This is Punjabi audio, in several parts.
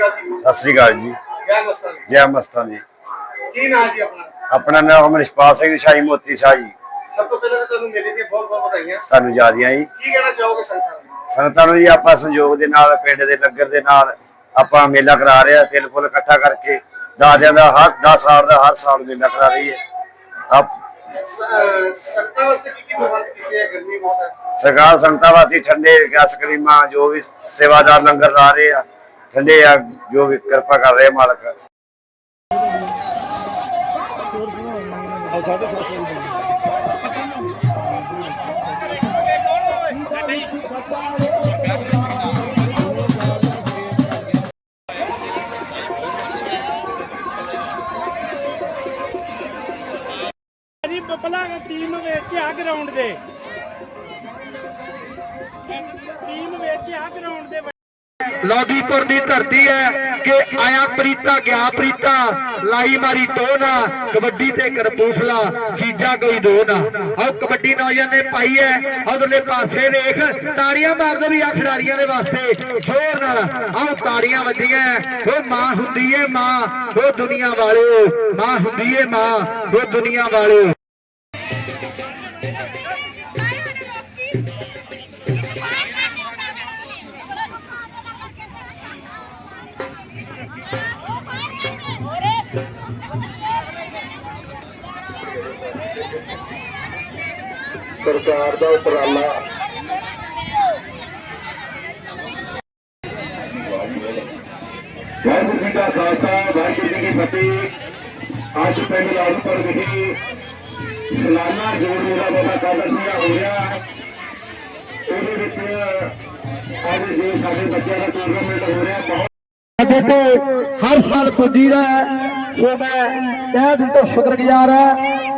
ਸਤਿ ਸ੍ਰੀ ਅਕਾਲ ਜੀ। ਜੈ ਮਸਤਾਨ। ਜੀ ਕੀ ਨਾਮ ਜੀ ਆਪਣਾ? ਆਪਣਾ ਨਾਮ ਅਮਰਿਸ਼ਪਾਲ ਸਿੰਘ ਸ਼ਾਹੀ ਮੋਤੀ ਸ਼ਾਹ ਜੀ। ਸਭ ਤੋਂ ਪਹਿਲਾਂ ਤਾਂ ਤੁਹਾਨੂੰ ਮੇਲੇ ਦੀਆਂ ਬਹੁਤ ਬਹੁਤ ਵਧਾਈਆਂ। ਤੁਹਾਨੂੰ ਜਿਆਦੀਆਂ ਜੀ। ਕੀ ਕਹਿਣਾ ਚਾਹੋਗੇ ਸੰਗਤਾਂ ਨੂੰ? ਸੰਗਤਾਂ ਨੂੰ ਜੀ ਆਪਾਂ ਸੰਯੋਗ ਦੇ ਨਾਲ ਪਿੰਡ ਦੇ ਲੰਗਰ ਦੇ ਨਾਲ ਆਪਾਂ ਮੇਲਾ ਕਰਾ ਰਹੇ ਆ ਤਿਲ ਫੁੱਲ ਇਕੱਠਾ ਕਰਕੇ ਦਾਦਿਆਂ ਦਾ ਹਰ 10 ਸਾਲ ਦਾ ਹਰ ਸਾਲ ਮੇਲਾ ਕਰਾ ਰਹੀ ਹੈ ਆਪ ਸੰਗਤਾਂ ਵਾਸਤੇ ਕੀ ਕੀ ਪ੍ਰਬੰਧ ਕੀਤੇ ਹੈ ਗਰਮੀ ਬਹੁਤ ਹੈ ਸਰਕਾਰ ਸੰਗਤਾਂ ਵਾਸਤੇ ਠੰਡੇ ਗੈਸ ਕਰੀਮਾਂ ਜੋ ਵੀ ਸੇਵਾਦਾਰ ਲੰਗਰ ਲਾ ਰਹੇ ਆ ਠੰਡੇ ਆ, ਜੋ ਵੀ ਕਿਰਪਾ ਕਰ ਰਹੇ ਆ ਮਾਲਕ। ਜੀ ਬੱਬਲਾ ਟੀਮ ਵਿੱਚ ਆ ਗਰਾਊਂਡ ਦੇ ਟੀਮ ਵਿੱਚ ਆ ਗਰਾਊਂਡ ਦੇ ਲੋਧੀਪੁਰ ਦੀ ਧਰਤੀ ਹੈ ਕਿ ਆਇਆ ਪ੍ਰੀਤਾ, ਗਿਆ ਪ੍ਰੀਤਾ ਲਾਈ ਮਾਰੀ ਟੋਨਾ ਕਬੱਡੀ ਤੇ ਕਰਪੂਸਲਾ, ਚੀਜ਼ਾਂ ਕੋਈ ਦੋ ਨਾ। ਆਹ ਕਬੱਡੀ ਨੌਜਵਾਨ ਨੇ ਪਾਈ ਹੈ ਉਧਰਲੇ ਪਾਸੇ ਦੇਖ, ਤਾੜੀਆਂ ਮਾਰ ਦੋ ਵੀ ਆ ਖਿਡਾਰੀਆਂ ਦੇ ਵਾਸਤੇ, ਜ਼ੋਰ ਨਾਲ। ਆਹ ਤਾੜੀਆਂ ਵੱਜੀਆਂ, ਉਹ ਮਾਂ ਹੁੰਦੀ ਏ ਮਾਂ, ਉਹ ਦੁਨੀਆ ਵਾਲਿਓ, ਮਾਂ ਹੁੰਦੀ ਏ ਮਾਂ, ਉਹ ਦੁਨੀਆ ਵਾਲਿਓ। ਸਰਕਾਰ ਦਾ ਉਪਰਾਲਾ। ਵਾਹਿਗੁਰੂ ਜੀ ਕਾ ਖਾਲਸਾ, ਵਾਹਿਗੁਰੂ ਜੀ ਕੀ ਫਤਿਹ। ਅੱਜ ਪਿੰਡ ਲਾਲਪੁਰ ਵਿਖੇ ਸਲਾਨਾ ਜੋੜ ਮੇਲਾ ਬਾਬਾ ਕਾਦਰ ਸਿੰਘ ਦਾ ਹੋ ਰਿਹਾ। ਉਹਦੇ ਵਿੱਚ ਅੱਜ ਜੋ ਸਾਡੇ ਬੱਚਿਆਂ ਦਾ ਟੂਰਨਾਮੈਂਟ ਹੋ ਰਿਹਾ, ਬਹੁਤ ਸਾਡੇ ਤੇ ਹਰ ਸਾਲ ਪੁੱਜੀ ਦਾ ਸੋ ਮੈਂ ਤਹਿ ਦਿਲ ਤੋਂ ਸ਼ੁਕਰਗੁਜ਼ਾਰ ਹਾਂ।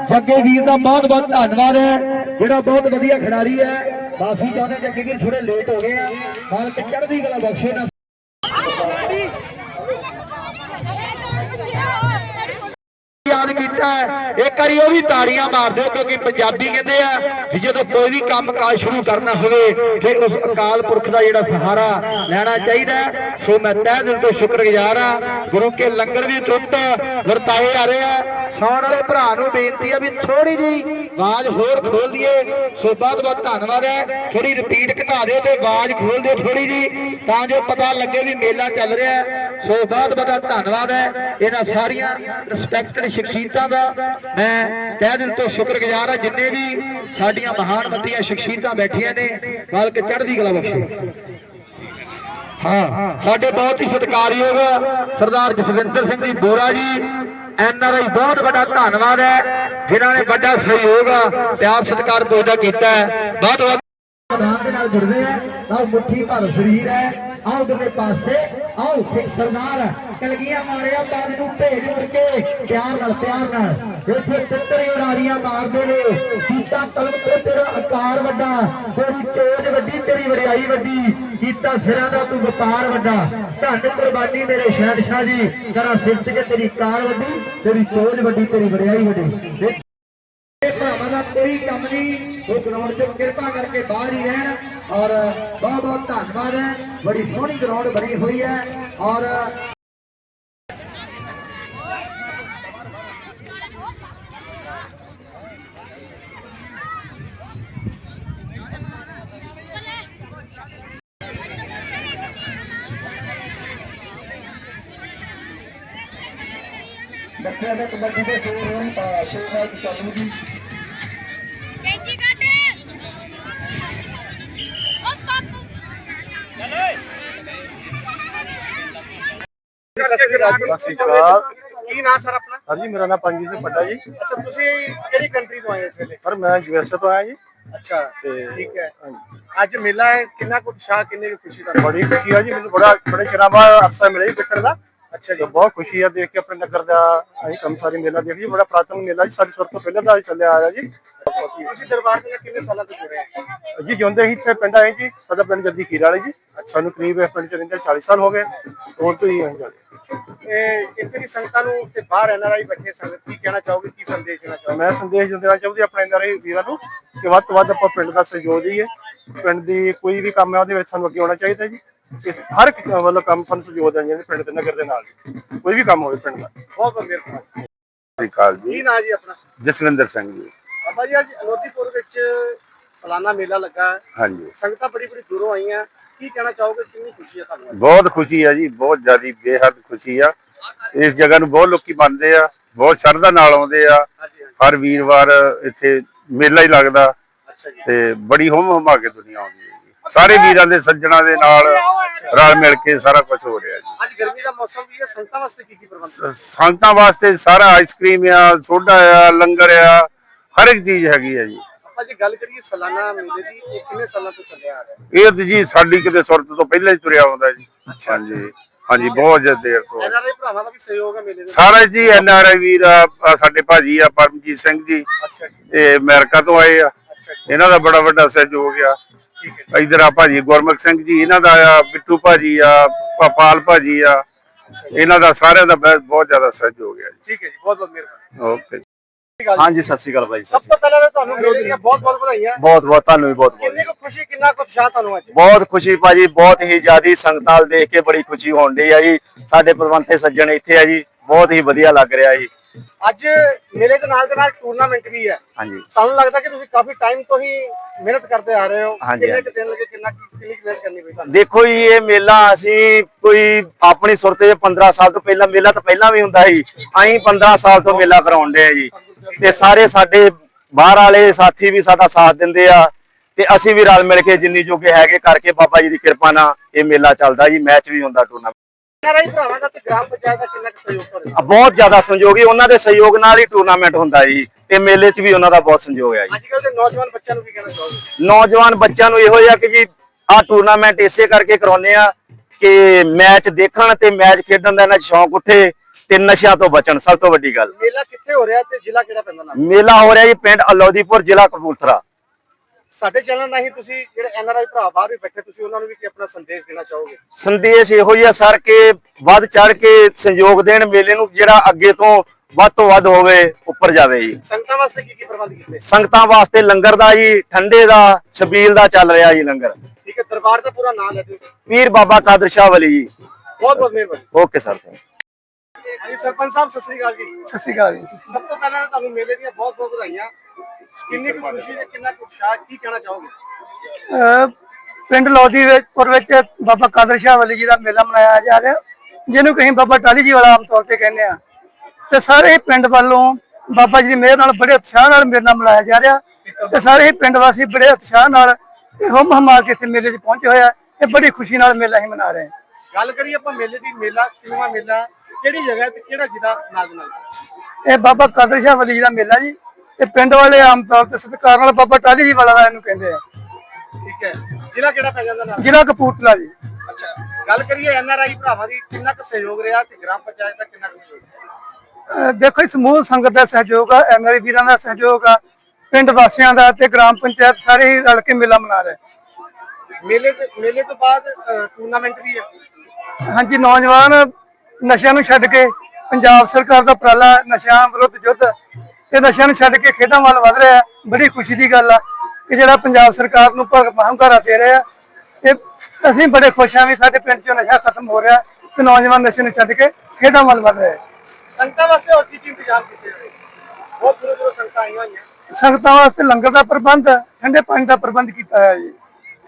ਜੱਗੇ ਵੀਰ ਦਾ ਬਹੁਤ ਬਹੁਤ ਧੰਨਵਾਦ ਹੈ। ਜਿਹੜਾ ਬਹੁਤ ਵਧੀਆ ਖਿਡਾਰੀ ਹੈ। ਮਾਫੀ ਚਾਹੁੰਦੇ ਜੱਗੇ ਵੀਰ ਥੋੜੇ ਲੇਟ ਹੋ ਗਏ ਆ। ਮਾਲਕ ਚੜ੍ਹਦੀ ਕਲਾ ਬਖਸ਼ੇ ਨਾ। ਹੈ। ਇੱਕ ਵਾਰੀ ਉਹ ਵੀ ਤਾੜੀਆਂ ਮਾਰ ਦਿਓ ਕਿਉਂਕਿ ਪੰਜਾਬੀ ਕਹਿੰਦੇ ਆ ਕਿ ਜਦੋਂ ਕੋਈ ਵੀ ਕੰਮ ਕਾਜ ਸ਼ੁਰੂ ਕਰਨਾ ਹੋਵੇ ਤੇ ਉਸ ਅਕਾਲ ਪੁਰਖ ਦਾ ਜਿਹੜਾ ਸਹਾਰਾ ਲੈਣਾ ਚਾਹੀਦਾ ਸੋ ਮੈਂ ਤਹਿ ਦਿਲ ਤੋਂ ਸ਼ੁਕਰਗੁਜ਼ਾਰ ਆ ਗੁਰੂ ਕੇ ਲੰਗਰ ਦੀ ਟੁੱਟ ਵਰਤਾਏ ਆ ਰਹੇ ਆ। ਸੌਣ ਵਾਲੇ ਭਰਾ ਨੂੰ ਬੇਨਤੀ ਆ ਵੀ ਥੋੜੀ ਜੀ ਆਵਾਜ਼ ਹੋਰ ਖੋਲ ਦਈਏ। ਸੋ ਬਹੁਤ ਬਹੁਤ ਧੰਨਵਾਦ ਹੈ। ਥੋੜੀ ਰਿਪੀਟ ਘਟਾ ਦਿਓ ਤੇ ਆਵਾਜ਼ ਖੋਲ ਦਿਓ ਥੋੜੀ ਜੀ ਤਾਂ ਜੋ ਪਤਾ ਲੱਗੇ ਵੀ ਮੇਲਾ ਚੱਲ ਰਿਹਾ ਸੋ ਬਹੁਤ ਬਹੁਤ ਧੰਨਵਾਦ ਹੈ। ਇਹਨਾਂ ਸਾਰੀਆਂ ਰਿਸਪੈਕਟਡ ਸ਼ਖਸੀਅਤਾਂ ਦਾ ਮੈਂ ਤਹਿ ਦਿਲ ਤੋਂ ਸ਼ੁਕਰਗੁਜ਼ਾਰ ਹਾਂ ਜਿੰਨੇ ਵੀ ਸਾਡੀਆਂ ਮਹਾਨ ਮੱਤੀਆਂ ਸ਼ਖਸੀਅਤਾਂ ਬੈਠੀਆਂ ਨੇ ਮਾਲਕ ਚੜ੍ਹਦੀ ਕਲਾ ਬਖਸ਼ੇ। ਹਾਂ, ਸਾਡੇ ਬਹੁਤ ਹੀ ਸਤਿਕਾਰਯੋਗ ਸਰਦਾਰ ਜਸਵਿੰਦਰ ਸਿੰਘ ਜੀ ਬੋਰਾ ਜੀ, ਐਨ ਆਰ ਆਈ ਬਹੁਤ ਵੱਡਾ ਧੰਨਵਾਦ ਹੈ, ਜਿਨ੍ਹਾਂ ਨੇ ਵੱਡਾ ਸਹਿਯੋਗ ਤੇ ਆਪ ਸਤਿਕਾਰ ਪੂਜਾ ਕੀਤਾ ਹੈ। ਬਹੁਤ ਬਹੁਤ ਪ੍ਰਧਾਨ ਦੇ ਨਾਲ ਜੁੜਦੇ ਆ। ਆਓ ਮੁੱਠੀ ਭਰ ਸਰੀਰ ਹੈ। ਆਓ ਦੂਜੇ ਪਾਸੇ। ਆਓ ਸਿੱਖ ਸਰਦਾਰ ਕਲਗੀਆਂ ਮਾਰਿਆ ਬਾਜ ਨੂੰ ਭੇਜ ਮੁੜ ਕੇ। ਪਿਆਰ ਨਾਲ ਪਿਆਰ ਨਾਲ। ਇੱਥੇ ਤਿੱਤਰੀ ਉਡਾਰੀਆਂ ਮਾਰਦੇ ਨੇ। ਸੀਤਾ ਤਲਬ ਤੇ ਤੇਰਾ ਆਕਾਰ ਵੱਡਾ। ਤੇਰੀ ਤੇਜ ਵੱਡੀ, ਤੇਰੀ ਵਡਿਆਈ ਵੱਡੀ। ਕੀਤਾ ਸਿਰਾਂ ਦਾ ਤੂੰ ਵਪਾਰ ਵੱਡਾ। ਧੰਨ ਕੁਰਬਾਨੀ ਮੇਰੇ ਸ਼ਹਿਨशाह ਜੀ। ਤੇਰਾ ਸਿਰ ਤੇ ਤੇਰੀ ਕਾਰ ਵੱਡੀ, ਤੇਰੀ ਤੇਜ ਵੱਡੀ, ਤੇਰੀ ਵਡਿਆਈ ਵੱਡੀ। ਭਰਾਵਾਂ ਦਾ ਕੋਈ ਕੰਮ ਨਹੀਂ। ਉਹ ਗਰਾਊਂਡ 'ਚ ਕਿਰਪਾ ਕਰਕੇ ਬਾਹਰ ਹੀ ਰਹਿਣ ਔਰ ਬਹੁਤ ਬਹੁਤ ਧੰਨਵਾਦ ਹੈ। ਬੜੀ ਸੋਹਣੀ ਗਰਾਊਂਡ ਬਣੀ ਹੋਈ ਹੈ ਔਰ ਬੱਚਿਆਂ ਦੇ ਕਬੱਡੀ ਦੇ ਸ਼ੋਰ ਹੋਣ ਤਾਂ ਸ਼ੋਰ ਨਾਲ ਚਾਲੂ ਜੀ ਸਤਿ ਸ਼੍ਰੀ ਅਕਾਲ। ਜੀ। ਸਤਿ ਸ਼੍ਰੀ ਅਕਾਲ ਕੀ ਨਾਮ ਸਰ ਆਪਣਾ? ਸਰ ਜੀ ਮੇਰਾ ਨਾਮ ਪੰਜੀ ਸਿੰਘ ਪੱਟਾ ਜੀ। ਅੱਛਾ ਤੁਸੀਂ ਕਿਹੜੀ ਕੰਟਰੀ ਤੋਂ ਆਏ ਇਸ ਵੇਲੇ? ਸਰ ਮੈਂ ਯੂਐਸਏ ਤੋਂ ਆਇਆ ਜੀ। ਅੱਛਾ ਤੇ- ਠੀਕ ਹੈ। ਹਾਂਜੀ। ਅੱਜ ਮੇਲਾ ਹੈ ਕਿੰਨਾ ਕੁ ਉਤਸ਼ਾਹ ਕਿੰਨੀ ਕੁ ਖੁਸ਼ੀ ਦਾ ਬੜੀ ਖੁਸ਼ੀ ਆ ਜੀ ਮੈਨੂੰ ਬੜਾ ਬੜੇ ਚਿਰਾਂ ਬਾਅਦ ਅਰਸਾ ਮਿਲਿਆ ਜੀ ਦੇਖਣ ਦਾ। ਅੱਛਾ ਜੀ। ਬਹੁਤ ਖੁਸ਼ੀ ਆ ਦੇਖ ਕੇ ਆਪਣੇ ਨਗਰ ਦਾ ਅਸੀਂ ਕੰਮਸਾਰੀ ਮੇਲਾ ਦੇਖ ਜੀ ਬੜਾ ਪ੍ਰਾਤਨ ਮੇਲਾ ਜੀ ਸਾਡੀ ਸੁਰ ਤੋਂ ਪਹਿਲਾਂ ਦਾ ਚੱਲਿਆ ਆ ਰਿਹਾ ਜੀ। ਤੁਸੀਂ ਦਰਬਾਰ ਦੇ ਨਾਲ ਕਿੰਨੇ ਸਾਲਾਂ ਤੋਂ ਜੁੜੇ ਹੋ? ਜੀ ਜਿਉਂਦੇ ਹੀ ਇੱਥੇ ਪਿੰਡ ਆਏ ਜੀ ਸਾਡਾ ਪਿੰਡ ਜੱਦੀ ਖੀਰ ਵਾਲੇ ਜੀ। ਸਾਨੂੰ ਕਰੀਬ ਇਹ ਪਿੰਡ ਚ ਰਹਿੰਦੇ 40 ਸਾਲ ਹੋ ਗਏ ਹੁਣ ਤੋਂ ਹੀ ਅਸੀਂ ਜਾਂਦੇ ਇਹ ਇੱਥੇ ਦੀ ਸੰਗਤਾਂ ਨੂੰ ਤੇ ਬਾਹਰ ਐਨਆਰਆਈ ਬੈਠੇ ਸੰਗਤ ਕੀ ਕਹਿਣਾ ਚਾਹੋਗੇ ਕੀ ਸੰਦੇਸ਼ ਦੇਣਾ ਚਾਹੋਗੇ? ਮੈਂ ਸੰਦੇਸ਼ ਦਿੰਦਾ ਚਾਹੁੰਦੀ ਆਪਣੇ ਨਰੇ ਵੀਰਾਂ ਨੂੰ ਕਿ ਵੱਧ ਤੋਂ ਵੱਧ ਆਪਾਂ ਪਿੰਡ ਦਾ ਸਹਿਯੋਗ ਦਈਏ। ਪਿੰਡ ਦੀ ਕੋਈ ਵੀ ਕੰਮ ਹੈ ਉਹਦੇ ਵਿੱਚ ਸਾਨੂੰ ਅੱਗੇ ਆਉਣਾ ਚਾਹੀਦਾ ਜੀ। ਇਸ ਹਰ ਇੱਕ ਵੱਲੋਂ ਕੰਮ ਸਾਨੂੰ ਸਹਿਯੋਗ ਦਿੰਦੇ ਨੇ ਪਿੰਡ ਦੇ ਨਗਰ ਦੇ ਨਾਲ ਕੋਈ ਵੀ ਕੰਮ ਹੋਵੇ ਪਿੰਡ ਦਾ। ਬਹੁਤ ਬਹੁਤ ਮਿਹਰਬਾਨੀ। ਸ੍ਰੀ ਅਕਾਲ ਜੀ। ਕੀ ਨਾਂ ਜੀ ਆਪਣਾ? ਜਸਵਿੰਦਰ ਸਿੰਘ ਜੀ। ਬਾਬਾ ਜੀ ਅੱਜ ਅਲੋਦੀਪੁਰ ਵਿੱਚ ਸਾਲਾਨਾ ਮੇਲਾ ਲੱਗਾ ਹੈ। ਹਾਂਜੀ। ਸੰਗਤਾਂ ਬੜੀ ਬੜੀ ਦੂਰੋਂ ਆਈਆਂ। ਕੀ ਕਹਿਣਾ ਚਾਹੋਗੇ? ਕਿੰਨੀ ਖੁਸ਼ੀ ਹੈ ਤੁਹਾਨੂੰ? ਬਹੁਤ ਖੁਸ਼ੀ ਆ ਜੀ ਬਹੁਤ ਜ਼ਿਆਦੀ ਬੇਹੱਦ ਖੁਸ਼ੀ ਆ। ਇਸ ਜਗ੍ਹਾ ਨੂੰ ਬਹੁਤ ਲੋਕੀ ਮੰਨਦੇ ਆ ਬਹੁਤ ਸ਼ਰਧਾ ਨਾਲ ਆਉਂਦੇ ਆ। ਹਾਂਜੀ ਹਾਂਜੀ। ਹਰ ਵੀਰਵਾਰ ਇੱਥੇ ਮੇਲਾ ਹੀ ਲੱਗਦਾ। ਅੱਛਾ ਜੀ। ਤੇ ਬੜੀ ਹੁੰਮ ਹੁਮਾ ਕੇ ਦੁਨੀਆ ਆਉਂਦੀ ਹੈ ਜੀ। ਸਾਰੇ ਵੀਰਾਂ ਦੇ ਸੱਜਣਾ ਦੇ ਨਾਲ ਰਲ ਮਿਲ ਕੇ ਸਾਰਾ ਕੁਝ ਹੋ ਰਿਹਾ ਜੀ। ਅੱਜ ਗਰਮੀ ਦਾ ਮੌਸਮ ਵੀ ਹੈ। ਸੰਗਤਾਂ ਵਾਸਤੇ ਕੀ ਕੀ ਪ੍ਰਬੰਧ? ਸ- ਸੰਗਤਾਂ ਵਾਸਤੇ ਸਾਰਾ ਆਈਸਕ੍ਰੀਮ ਆ ਸੋਡਾ ਆ ਲੰਗਰ ਆ ਹਰ ਇੱਕ ਚੀਜ਼ ਹੈਗੀ ਆ ਜੀ। ਆਪਾਂ ਜੇ ਗੱਲ ਕਰੀਏ ਸਾਲਾਨਾ ਮੇਲੇ ਦੀ ਇਹ ਕਿੰਨੇ ਸਾਲਾਂ ਤੋਂ ਚੱਲਿਆ ਆ ਰਿਹਾ? ਇਹ ਤੇ ਜੀ ਸਾਡੀ ਕਿਤੇ ਸੁਰਤ ਤੋਂ ਪਹਿਲਾਂ ਹੀ ਤੁਰਿਆ ਆਉਂਦਾ ਜੀ। ਹਾਂਜੀ। ਹਾਂਜੀ ਬਹੁਤ ਜ਼ਿਆਦਾ ਦੇਰ ਤੋਂ। ਐਨਆਰਆਈ ਭਰਾਵਾਂ ਦਾ ਵੀ ਸਹਿਯੋਗ ਹੈ ਮੇਲੇ ਦੇ ਸਾਰਾ ਜੀ ਐਨਆਰਆਈ ਵੀਰ ਸਾਡੇ ਭਾਜੀ ਆ ਪਰਮਜੀਤ ਸਿੰਘ ਜੀ। ਅੱਛਾ ਜੀ। ਇਹ ਅਮਰੀਕਾ ਤੋਂ ਆਏ ਆ। ਅੱਛਾ ਜੀ। ਇਹਨਾਂ ਦਾ ਬੜਾ ਵੱਡਾ ਸਹਿਯੋਗ ਆ। ਹੈ ਇਧਰ ਆ ਭਾਜੀ ਗੁਰਮੁਖ ਸਿੰਘ ਜੀ ਇਹਨਾਂ ਦਾ ਆ ਬਿੱਟੂ ਭਾਜੀ ਆ ਪਾਪਾਲ ਭਾਜੀ ਆ। ਇਹਨਾਂ ਦਾ ਸਾਰਿਆਂ ਦਾ ਬਹੁਤ ਜ਼ਿਆਦਾ ਸਹਿਯੋਗ ਜੀ। ਠੀਕ ਹੈ ਜੀ ਬਹੁਤ ਬਹੁਤ ਮਿਹਰਬਾਨੀ। ਓਕੇ ਹਾਂਜੀ ਸਤਿ ਸ਼੍ਰੀ ਅਕਾਲ ਬਾਈ ਸਭ ਤੋਂ ਪਹਿਲਾਂ ਤਾਂ ਤੁਹਾਨੂੰ ਦੀਆਂ ਬਹੁਤ ਬਹੁਤ ਵਧਾਈਆਂ। ਬਹੁਤ ਬਹੁਤ ਤੁਹਾਨੂੰ ਵੀ ਬਹੁਤ ਬਹੁਤ ਕਿੰਨੀ ਕੁ ਖੁਸ਼ੀ ਕਿੰਨਾ ਕੁ ਉਤਸ਼ਾਹ ਤੁਹਾਨੂੰ ਅੱਜ? ਬਹੁਤ ਖੁਸ਼ੀ ਭਾਜੀ ਬਹੁਤ ਹੀ ਜ਼ਿਆਦੀ ਸੰਗਤਾਂ ਨਾਲ ਦੇਖ ਕੇ ਬੜੀ ਖੁਸ਼ੀ ਹੋਣ ਡਈ ਆ ਜੀ। ਸਾਡੇ ਪਰਵੰਤੇ ਸੱਜਣ ਇੱਥੇ ਆ ਜੀ ਬਹੁਤ ਹੀ ਵਧੀਆ ਲੱਗ ਰਿਹਾ ਜੀ। ਅੱਜ ਮੇਲੇ ਦੇ ਨਾਲ ਦੇ ਨਾਲ ਟੂਰਨਾਮੈਂਟ ਵੀ ਹੈ। ਹਾਂਜੀ। ਸਾਨੂੰ ਲੱਗਦਾ ਕਿ ਤੁਸੀਂ ਕਾਫੀ ਟਾਈਮ ਤੋਂ ਹੀ ਮਿਹਨਤ ਕਰਦੇ ਆ ਰਹੇ ਹੋ। ਕਿੰਨੇ ਕੁ ਦਿਨ ਲੱਗੇ ਕਿੰਨਾ ਕਿੰਨੀ ਮਿਹਨਤ ਕਰਨੀ ਪਈ ਤੁਹਾਨੂੰ? ਦੇਖੋ ਜੀ ਇਹ ਮੇਲਾ ਅਸੀਂ ਕੋਈ ਆਪਣੀ ਸੁਰਤ ਦੇ 15 ਸਾਲ ਤੋਂ ਪਹਿਲਾਂ ਮੇਲਾ ਤਾਂ ਪਹਿਲਾਂ ਵੀ ਹੁੰਦਾ ਸੀ। ਅਸੀਂ 15 ਸਾਲ ਤੋਂ ਮੇਲਾ ਕਰਾਉਂਦੇ ਆ ਜੀ। ਤੇ ਸਾਰੇ ਸਾਡੇ ਬਾਹਰ ਵਾਲੇ ਸਾਥੀ ਵੀ ਸਾਡਾ ਸਾਥ ਦਿੰਦੇ ਆ ਤੇ ਅਸੀਂ ਵੀ ਰਲ ਮਿਲ ਕੇ ਜਿੰਨੀ ਜੋਗੇ ਹੈਗੇ ਕਰਕੇ ਬਾਬਾ ਜੀ ਦੀ ਕਿਰਪਾ ਨਾਲ ਇਹ ਮੇਲਾ ਚੱਲਦਾ ਜੀ ਮੈਚ ਵੀ ਹੁੰਦਾ ਟੂਰਨਾਮੈਂਟ ਐਨਆਰਆਈ ਭਰਾਵਾਂ ਦਾ ਤੇ ਗ੍ਰਾਮ ਪੰਚਾਇਤ ਦਾ ਕਿੰਨਾ ਕੁ ਸਹਿਯੋਗ ਤੁਹਾਡੇ ਬਹੁਤ ਜ਼ਿਆਦਾ ਸੰਯੋਗੀ ਉਹਨਾਂ ਦੇ ਸਹਿਯੋਗ ਨਾਲ ਹੀ ਟੂਰਨਾਮੈਂਟ ਹੁੰਦਾ ਜੀ ਤੇ ਮੇਲੇ 'ਚ ਵੀ ਉਹਨਾਂ ਦਾ ਬਹੁਤ ਸੰਯੋਗ ਹੈ ਜੀ। ਅੱਜ ਕੱਲ ਦੇ ਨੌਜਵਾਨ ਬੱਚਿਆਂ ਨੂੰ ਕੀ ਕਹਿਣਾ ਚਾਹੋਗੇ? ਨੌਜਵਾਨ ਬੱਚਿਆਂ ਨੂੰ ਇਹੋ ਜਿਹਾ ਕਿ ਜੀ ਆਹ ਟੂਰਨਾਮੈਂਟ ਇਸੇ ਕਰਕੇ ਕਰਾਉਂਦੇ ਆ ਕਿ ਮੈਚ ਦੇਖਣ ਤੇ ਮੈਚ ਖੇਡਣ ਦਾ ਇਹਨਾਂ 'ਚ ਸ਼ੌਂਕ ਉੱਠੇ ਤੇ ਨਸ਼ਿਆਂ ਤੋਂ ਬਚਣ ਸਭ ਤੋਂ ਵੱਡੀ ਗੱਲ। ਮੇਲਾ ਕਿੱਥੇ ਹੋ ਰਿਹਾ ਤੇ ਜ਼ਿਲ੍ਹਾ ਕਿਹੜਾ ਪੈਂਦਾ ਨਾਲ ਮੇਲਾ ਹੋ ਰਿਹਾ ਜੀ ਪਿੰਡ ਅਲੌਦੀਪੁਰ ਜ਼ਿਲ੍ਹਾ ਕਪੂਰਥਲਾ। ਸਾਡੇ ਚੈਨਲ ਰਾਹੀਂ ਤੁਸੀਂ ਜਿਹੜੇ ਐਨਆਰਆਈ ਭਰਾ ਬਾਹਰ ਵੀ ਬੈਠੇ ਤੁਸੀਂ ਉਹਨਾਂ ਨੂੰ ਵੀ ਕੀ ਆਪਣਾ ਸੰਦੇਸ਼ ਦੇਣਾ ਚਾਹੋਗੇ? ਸੰਦੇਸ਼ ਇਹੋ ਜਿਹਾ ਸਰ ਕਿ ਵੱਧ ਚੜ ਕੇ ਸੰਯੋਗ ਦੇਣ ਮੇਲੇ ਨੂੰ ਜਿਹੜਾ ਅੱਗੇ ਤੋਂ ਵੱਧ ਤੋਂ ਵੱਧ ਹੋਵੇ ਉੱਪਰ ਜਾਵੇ ਜੀ। ਸੰਗਤਾਂ ਵਾਸਤੇ ਕੀ ਕੀ ਪ੍ਰਬੰਧ ਕੀਤੇ? ਸੰਗਤਾਂ ਵਾਸਤੇ ਲੰਗਰ ਦਾ ਜੀ ਠੰਡੇ ਦਾ ਛਬੀਲ ਦਾ ਚੱਲ ਰਿਹਾ ਜੀ ਲੰਗਰ। ਠੀਕ ਹੈ ਦਰਬਾਰ ਦਾ ਪੂਰਾ ਨਾਮ ਲੈ ਦਿਓ। ਪੀਰ ਬਾਬਾ ਕਾਦਰ ਸ਼ਾਹ ਵਲੀ ਜੀ। ਬਹੁਤ ਬਹੁਤ ਮਿਹਰਬਾਨੀ। ਓਕੇ ਸਰ ਹਾਂਜੀ ਸਰਪੰਚ ਸਾਹਿਬ ਸਤਿ ਸ੍ਰੀ ਅਕਾਲ ਜੀ। ਸਤਿ ਸ਼੍ਰੀ ਅਕਾਲ ਜੀ। ਸਭ ਤੋਂ ਪਹਿਲਾਂ ਤਾਂ ਤੁਹਾਨੂੰ ਮੇਲੇ ਦੀਆਂ ਬਹੁਤ ਬਹੁਤ ਵਧਾਈਆਂ। ਕਿੰਨੀ ਕੁ ਖੁਸ਼ੀ ਤੇ ਕਿੰਨਾ ਕੁ ਉਤਸ਼ਾਹ ਕੀ ਕਹਿਣਾ ਚਾਹੋਗੇ? ਅਹ ਪਿੰਡ ਲੋਦੀਪੁਰ ਵਿੱਚ ਬਾਬਾ ਕਾਦਰ ਸ਼ਾਹ ਵਲੀ ਜੀ ਦਾ ਮੇਲਾ ਮਨਾਇਆ ਜਾ ਰਿਹਾ ਜਿਹਨੂੰ ਕਹੀਂ ਬਾਬਾ ਟਾਲੀ ਜੀ ਵਾਲਾ ਆਮ ਤੌਰ ਤੇ ਕਹਿੰਦੇ ਆ ਤੇ ਸਾਰੇ ਪਿੰਡ ਵੱਲੋਂ ਬਾਬਾ ਜੀ ਦੀ ਮਿਹਰ ਨਾਲ ਬੜੇ ਉਤਸ਼ਾਹ ਨਾਲ ਮੇਲਾ ਮਨਾਇਆ ਜਾ ਰਿਹਾ ਤੇ ਸਾਰੇ ਪਿੰਡ ਵਾਸੀ ਬੜੇ ਉਤਸ਼ਾਹ ਨਾਲ ਤੇ ਹੁਮ ਹਮਾ ਕੇ ਇੱਥੇ ਮੇਲੇ 'ਚ ਪਹੁੰਚੇ ਹੋਏ ਆ ਤੇ ਬੜੀ ਖੁਸ਼ੀ ਨਾਲ ਮੇਲਾ ਹੀ ਮਨਾ ਰਹੇ ਗੱਲ ਕਰੀਏ ਆਪਾਂ ਮੇਲੇ ਦੀ ਮੇਲਾ ਕਿੰਨਵਾਂ ਮੇਲਾ ਕਿਹੜੀ ਜਗ੍ਹਾ ਤੇ ਕਿਹੜਾ ਜ਼ਿਲ੍ਹਾ ਨਾਲ ਨਾਲ? ਇਹ ਬਾਬਾ ਕਾਦਰ ਸ਼ਾਹ ਵਲੀ ਦਾ ਮੇਲਾ ਜੀ। ਤੇ ਪਿੰਡ ਵਾਲੇ ਆਮ ਤੌਰ ਤੇ ਸਤਿਕਾਰ ਨਾਲ ਬਾਬਾ ਟਾਲੀ ਜੀ ਵਾਲਾ ਇਹਨੂੰ ਕਹਿੰਦੇ ਆ। ਠੀਕ ਹੈ। ਜ਼ਿਲ੍ਹਾ ਕਿਹੜਾ ਪੈ ਜਾਂਦਾ ਨਾਲ? ਜ਼ਿਲ੍ਹਾ ਕਪੂਰਥਲਾ ਜੀ। ਅੱਛਾ ਗੱਲ ਕਰੀਏ ਐਨਆਰਆਈ ਭਰਾਵਾਂ ਦੀ ਕਿੰਨਾ ਕੁ ਸਹਿਯੋਗ ਰਿਹਾ ਤੇ ਗ੍ਰਾਮ ਪੰਚਾਇਤ ਦਾ ਕਿੰਨਾ ਕੁ ਸਹਿਯੋਗ ਦੇਖੋ ਸਮੂਹ ਸੰਗਤ ਦਾ ਸਹਿਯੋਗ ਆ ਐਨਆਰਆਈ ਵੀਰਾਂ ਦਾ ਸਹਿਯੋਗ ਆ ਪਿੰਡ ਵਾਸੀਆਂ ਦਾ ਤੇ ਗ੍ਰਾਮ ਪੰਚਾਇਤ ਸਾਰੇ ਹੀ ਰਲ ਕੇ ਮੇਲਾ ਮਨਾ ਰਹੇ। ਮੇਲੇ ਦੇ ਮੇਲੇ ਤੋਂ ਬਾਅਦ ਟੂਰਨਾਮੈਂਟ ਵੀ ਹੈ। ਹਾਂਜੀ ਨੌਜਵਾਨ ਨਸ਼ਿਆਂ ਨੂੰ ਛੱਡ ਕੇ ਪੰਜਾਬ ਸਰਕਾਰ ਦਾ ਉਪਰਾਲਾ ਨਸ਼ਿਆਂ ਵਿਰੁੱਧ ਯੁੱਧ ਤੇ ਨਸ਼ਿਆਂ ਨੂੰ ਛੱਡ ਕੇ ਖੇਡਾਂ ਵੱਲ ਵਧ ਰਿਹਾ ਬੜੀ ਖੁਸ਼ੀ ਦੀ ਗੱਲ ਆ ਕਿ ਜਿਹੜਾ ਪੰਜਾਬ ਸਰਕਾਰ ਨੂੰ ਭਗਤ ਹੰਕਾਰਾ ਦੇ ਰਿਹਾ ਇਹ ਅਸੀਂ ਬੜੇ ਖੁਸ਼ ਹਾਂ ਵੀ ਸਾਡੇ ਪਿੰਡ 'ਚੋਂ ਨਸ਼ਾ ਖਤਮ ਹੋ ਰਿਹਾ ਤੇ ਨੌਜਵਾਨ ਨਸ਼ੇ ਨੂੰ ਛੱਡ ਕੇ ਖੇਡਾਂ ਵੱਲ ਵਧ ਰਹੇ ਸੰਗਤਾਂ ਵਾਸਤੇ ਹੋਰ ਕੀ ਕੀ ਇੰਤਜ਼ਾਮ ਕੀਤੇ ਹੋਏ? ਬਹੁਤ ਦੂਰੋਂ ਦੂਰੋਂ ਸੰਗਤਾਂ ਆਈਆਂ ਹੋਈਆਂ। ਸੰਗਤਾਂ ਵਾਸਤੇ ਲੰਗਰ ਦਾ ਪ੍ਰਬੰਧ ਠੰਡੇ ਪਾਣੀ ਦਾ ਪ੍ਰਬੰਧ ਕੀਤਾ ਹੈ ਜੀ।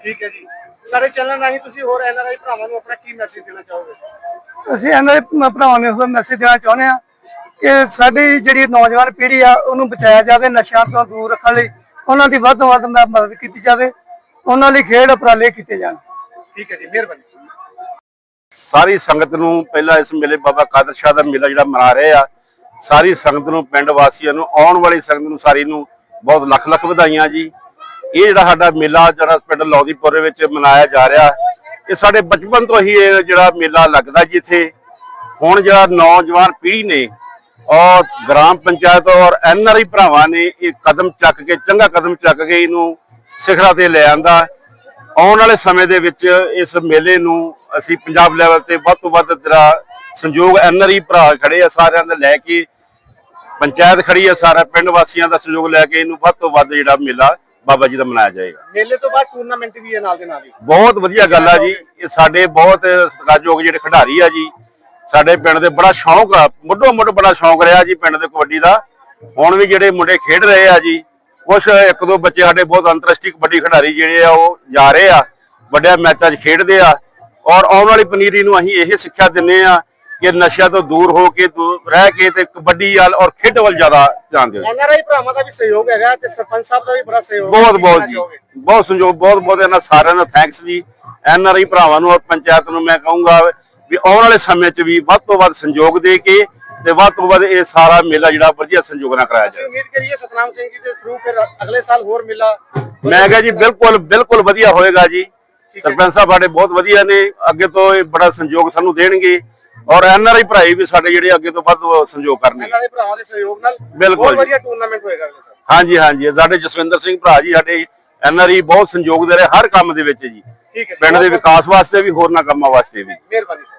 ਠੀਕ ਹੈ ਜੀ। ਸਾਰੇ ਚੈਨਲ ਰਾਹੀਂ ਤੁਸੀਂ ਹੋਰ ਐਨਆਰਆਈ ਭਰਾਵਾਂ ਨੂੰ ਆਪਣਾ ਕੀ ਮੈਸੇਜ ਦੇਣਾ ਚਾਹੋਗੇ? ਅਸੀਂ ਇਹਨਾਂ ਦੇ ਭਰਾਵਾਂ ਨੂੰ ਇਹ ਮੈਸੇਜ ਦੇਣਾ ਚਾਹੁੰਦੇ ਆ ਕਿ ਸਾਡੀ ਜਿਹੜੀ ਨੌਜਵਾਨ ਪੀੜ੍ਹੀ ਆ ਉਹਨੂੰ ਬਚਾਇਆ ਜਾਵੇ ਨਸ਼ਿਆਂ ਤੋਂ ਦੂਰ ਰੱਖਣ ਲਈ। ਉਹਨਾਂ ਦੀ ਵੱਧ ਤੋਂ ਵੱਧ ਮਦਦ ਕੀਤੀ ਜਾਵੇ। ਉਹਨਾਂ ਲਈ ਖੇਡ ਉਪਰਾਲੇ ਕੀਤੇ ਜਾਣ। ਠੀਕ ਹੈ ਜੀ ਮਿਹਰਬਾਨੀ। ਸਾਰੀ ਸੰਗਤ ਨੂੰ ਪਹਿਲਾਂ ਇਸ ਮੇਲੇ ਬਾਬਾ ਕਾਦਰ ਸ਼ਾਹ ਦਾ ਮੇਲਾ ਜਿਹੜਾ ਮਨਾ ਰਹੇ ਆ ਸਾਰੀ ਸੰਗਤ ਨੂੰ ਪਿੰਡ ਵਾਸੀਆਂ ਨੂੰ ਆਉਣ ਵਾਲੀ ਸੰਗਤ ਨੂੰ ਸਾਰੀ ਨੂੰ ਬਹੁਤ ਲੱਖ ਲੱਖ ਵਧਾਈਆਂ ਜੀ। ਇਹ ਜਿਹੜਾ ਸਾਡਾ ਮੇਲਾ ਜਿਹੜਾ ਪਿੰਡ ਲੌਦੀਪੁਰ ਦੇ ਵਿੱਚ ਮਨਾਇਆ ਜਾ ਰਿਹਾ ਇਹ ਸਾਡੇ ਬਚਪਨ ਤੋਂ ਹੀ ਇਹ ਜਿਹੜਾ ਮੇਲਾ ਲੱਗਦਾ ਜੀ ਇੱਥੇ ਹੁਣ ਜਿਹੜਾ ਨੌਜਵਾਨ ਪੀੜ੍ਹੀ ਨੇ ਔਰ ਗ੍ਰਾਮ ਪੰਚਾਇਤ ਔਰ ਐਨਆਰਆਈ ਭਰਾਵਾਂ ਨੇ ਇਹ ਕਦਮ ਚੱਕ ਕੇ, ਚੰਗਾ ਕਦਮ ਚੱਕ ਕੇ ਇਹਨੂੰ ਸਿਖਰਾਂ ਤੇ ਲੈ ਆਂਦਾ। ਆਉਣ ਵਾਲੇ ਸਮੇਂ ਦੇ ਵਿੱਚ ਇਸ ਮੇਲੇ ਨੂੰ ਅਸੀਂ ਪੰਜਾਬ ਲੈਵਲ ਤੇ ਵੱਧ ਤੋਂ ਵੱਧ ਜਿਹੜਾ ਸੰਯੋਗ ਐਨਆਰਆਈ ਭਰਾ ਖੜੇ ਆ ਸਾਰਿਆਂ ਦਾ ਲੈ ਕੇ, ਪੰਚਾਇਤ ਖੜੀ ਆ ਸਾਰਾ ਪਿੰਡ ਵਾਸੀਆਂ ਦਾ ਸਹਿਯੋਗ ਲੈ ਕੇ ਇਹਨੂੰ ਵੱਧ ਤੋਂ ਵੱਧ ਜਿਹੜਾ ਮੇਲਾ ਬਾਬਾ ਜੀ ਦਾ ਮਨਾਇਆ ਜਾਏਗਾ। ਮੇਲੇ ਤੋਂ ਬਾਅਦ ਟੂਰਨਾਮੈਂਟ ਵੀ ਹੈ ਨਾਲ ਦੇ ਨਾਲ ਹੀ। ਬਹੁਤ ਵਧੀਆ ਗੱਲ ਆ ਜੀ। ਇਹ ਸਾਡੇ ਬਹੁਤ ਸਤਿਕਾਰਯੋਗ ਜਿਹੜੇ ਖਿਡਾਰੀ ਆ ਜੀ ਸਾਡੇ ਪਿੰਡ ਦੇ ਬੜਾ ਸ਼ੌਂਕ ਆ ਮੁੱਢੋਂ ਮੁੱਢ ਬੜਾ ਸ਼ੌਂਕ ਰਿਹਾ ਜੀ ਪਿੰਡ ਦੇ ਕਬੱਡੀ ਦਾ। ਹੁਣ ਵੀ ਜਿਹੜੇ ਮੁੰਡੇ ਖੇਡ ਰਹੇ ਆ ਜੀ ਕੁਛ ਇੱਕ ਦੋ ਬੱਚੇ ਸਾਡੇ ਬਹੁਤ ਅੰਤਰਰਾਸ਼ਟਰੀ ਕਬੱਡੀ ਖਿਡਾਰੀ ਜਿਹੜੇ ਆ ਉਹ ਜਾ ਰਹੇ ਆ ਵੱਡੇ ਮੈਚਾਂ 'ਚ ਖੇਡਦੇ ਆ। ਔਰ ਆਉਣ ਵਾਲੀ ਪਨੀਰੀ ਨੂੰ ਅਸੀਂ ਇਹ ਸਿੱਖਿਆ ਦਿੰਨੇ ਆ ਕਿ ਨਸ਼ਿਆਂ ਤੋਂ ਦੂਰ ਹੋ ਕੇ ਰਹਿ ਕੇ ਤੇ ਕਬੱਡੀ ਵੱਲ ਔਰ ਖੇਡ ਵੱਲ ਜ਼ਿਆਦਾ ਧਿਆਨ ਦਿਓ ਐਨਆਰਆਈ ਭਰਾਵਾਂ ਦਾ ਵੀ ਸਹਿਯੋਗ ਹੈਗਾ ਤੇ ਸਰਪੰਚ ਸਾਹਿਬ ਦਾ ਵੀ ਬੜਾ ਸਹਿਯੋਗ ਬਹੁਤ ਹੈ। ਬਹੁਤ ਜੀ? ਬਹੁਤ ਸੰਯੋਗ ਬਹੁਤ ਬਹੁਤ ਇਹਨਾਂ ਸਾਰਿਆਂ ਦਾ ਥੈਂਕਸ ਜੀ। ਐਨ ਆਰ ਆਈ ਭਰਾਵਾਂ ਨੂੰ ਔਰ ਪੰਚਾਇਤ ਨੂੰ ਮੈਂ ਕਹੂੰਗਾ ਵੀ ਆਉਣ ਵਾਲੇ ਸਮੇਂ 'ਚ ਵੀ ਵੱਧ ਤੋਂ ਵੱਧ ਸੰਯੋਗ ਦੇ ਕੇ ਤੇ ਵੱਧ ਤੋਂ ਵੱਧ ਇਹ ਸਾਰਾ ਮੇਲਾ ਜਿਹੜਾ ਵਧੀਆ ਸੰਯੋਗ ਨਾਲ ਕਰਾਇਆ ਅਸੀਂ ਜਾਏ ਉਮੀਦ ਕਰੀਏ ਸਤਨਾਮ ਸਿੰਘ ਜੀ ਦੇ ਥਰੂ ਫਿਰ ਅਗਲੇ ਸਾਲ ਹੋਰ ਮੇਲਾ ਮੈਂ ਕਿਹਾ ਜੀ ਬਿਲਕੁਲ ਬਿਲਕੁਲ ਵਧੀਆ ਹੋਏਗਾ ਜੀ। ਸਰਪੰਚ ਸਾਹਿਬ ਸਾਡੇ ਬਹੁਤ ਵਧੀਆ ਨੇ। ਅੱਗੇ ਤੋਂ ਇਹ ਬੜਾ ਸੰਯੋਗ ਸਾਨੂੰ ਦੇਣਗੇ। ਔਰ ਐਨ ਆਰ ਆਈ ਭਰਾਈ ਵੀ ਸਾਡੇ ਜਿਹੜੇ ਅੱਗੇ ਤੋਂ ਵੱਧ ਸੰਯੋਗ ਕਰਨਗੇ। ਐਨਆਰਆਈ ਭਰਾਵਾਂ ਦੇ ਸਹਿਯੋਗ ਨਾਲ ਬਿਲਕੁਲ ਬਹੁਤ ਜੀ। ਵਧੀਆ ਟੂਰਨਾਮੈਂਟ ਹੋਏਗਾ ਅਗਲੇ ਸਾਲ। ਹਾਂਜੀ ਹਾਂਜੀ। ਸਾਡੇ ਜਸਵਿੰਦਰ ਸਿੰਘ ਭਰਾ ਜੀ ਸਾਡੇ ਐਨ ਆਰ ਆਈ ਬਹੁਤ ਸੰਯੋਗ ਦੇ ਰਹੇ ਹਰ ਕੰਮ ਦੇ ਵਿੱਚ ਜੀ। ਠੀਕ ਹੈ ਜੀ, ਪਿੰਡ ਦੇ ਵਿਕਾਸ ਵਾਸਤੇ ਵੀ ਹੋਰਨਾਂ ਕੰਮਾਂ ਵਾਸਤੇ ਵੀ। ਮਿਹਰਬਾਨੀ ਸਰ